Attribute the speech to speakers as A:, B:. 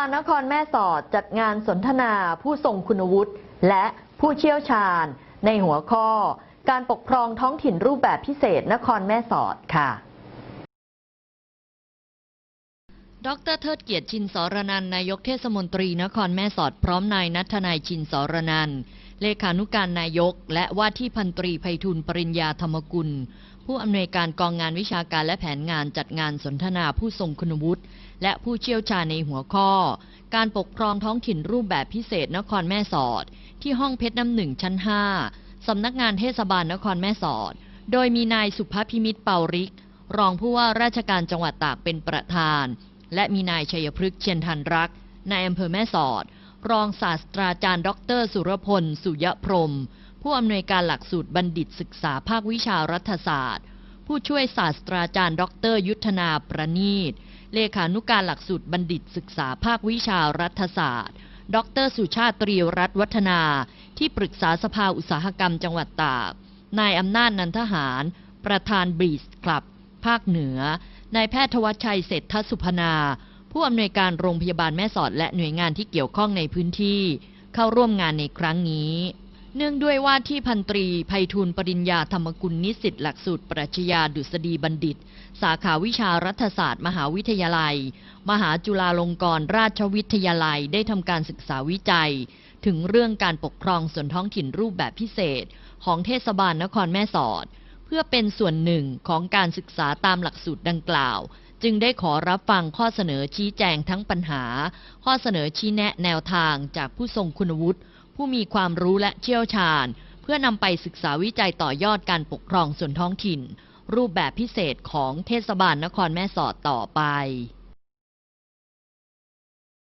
A: าลนครแม่สอดจัดงานสนทนาผู้ทรงคุณวุฒิและผู้เชี่ยวชาญ ในหัวข้อ การปกครองท้องถิ่นรูปแบบพิเศษนครแม่สอดค่ะ
B: ดรเทิดเกียรติชินสรนันนายกเทศมนตรีนครแม่สอดพร้อมนายนัทนายชินสรนันท์ เลขานุการนายก และว่าที่พันตรีไพฑูรย์ปริญญาธรรมกุล ผู้อำนวยการกองงานวิชาการและแผนงานจัดงานสนทนาผู้ทรงคุณวุฒิและผู้เชี่ยวชาญในหัวข้อ การปกครองท้องถิ่นรูปแบบพิเศษนครแม่สอด ที่ห้องเพชรน้ำหนึ่งชั้น 5 สำนักงานเทศบาลนครแม่สอด โดยมีนายสุภพิมิตรเปาริก รองผู้ว่าราชการจังหวัดตากเป็นประธาน และมีนายชัยพฤกษ์เชียนทันรักนายอำเภอแม่สอด รองศาสตราจารย์ ดร สุรพล สุยพรม ผู้อำนวยการหลักสูตรบัณฑิตศึกษาภาควิชารัฐศาสตร์ ผู้ช่วยศาสตราจารย์ ดร ยุทธนาประณีต เลขานุการหลักสูตรบัณฑิตศึกษาภาควิชารัฐศาสตร์ ดร สุชาติตรีรัตวัฒนา ที่ปรึกษาสภาอุตสาหกรรมจังหวัดตาก นายอำนาจนันทหาร ประธานบรีสคลับ ภาคเหนือนายแพทย์ทวัชชัยเศรษฐสุพนา ผู้อำนวยการโรงพยาบาลแม่สอดและหน่วยงานที่เกี่ยวข้องในพื้นที่ เข้าร่วมงานในครั้งนี้ เนื่องด้วยว่าที่พันตรีไพฑูรย์ปริญญาธรรมกุลนิสิตหลักสูตรปรัชญาดุษฎีบัณฑิต สาขาวิชารัฐศาสตร์ มหาวิทยาลัย มหาจุฬาลงกรณราชวิทยาลัยได้ทำการศึกษาวิจัย ถึงเรื่องการปกครองส่วนท้องถิ่นรูปแบบพิเศษ ของเทศบาลนครแม่สอด เพื่อเป็นส่วนหนึ่งของการศึกษาตามหลักสูตรดังกล่าว จึงได้ขอรับฟังข้อเสนอชี้แจงทั้งปัญหา ข้อเสนอชี้แนะแนวทางจากผู้ทรงคุณวุฒิ ผู้มีความรู้และเชี่ยวชาญ เพื่อนำไปศึกษาวิจัยต่อยอดการปกครองส่วนท้องถิ่น รูปแบบพิเศษของเทศบาลนครแม่สอดต่อไป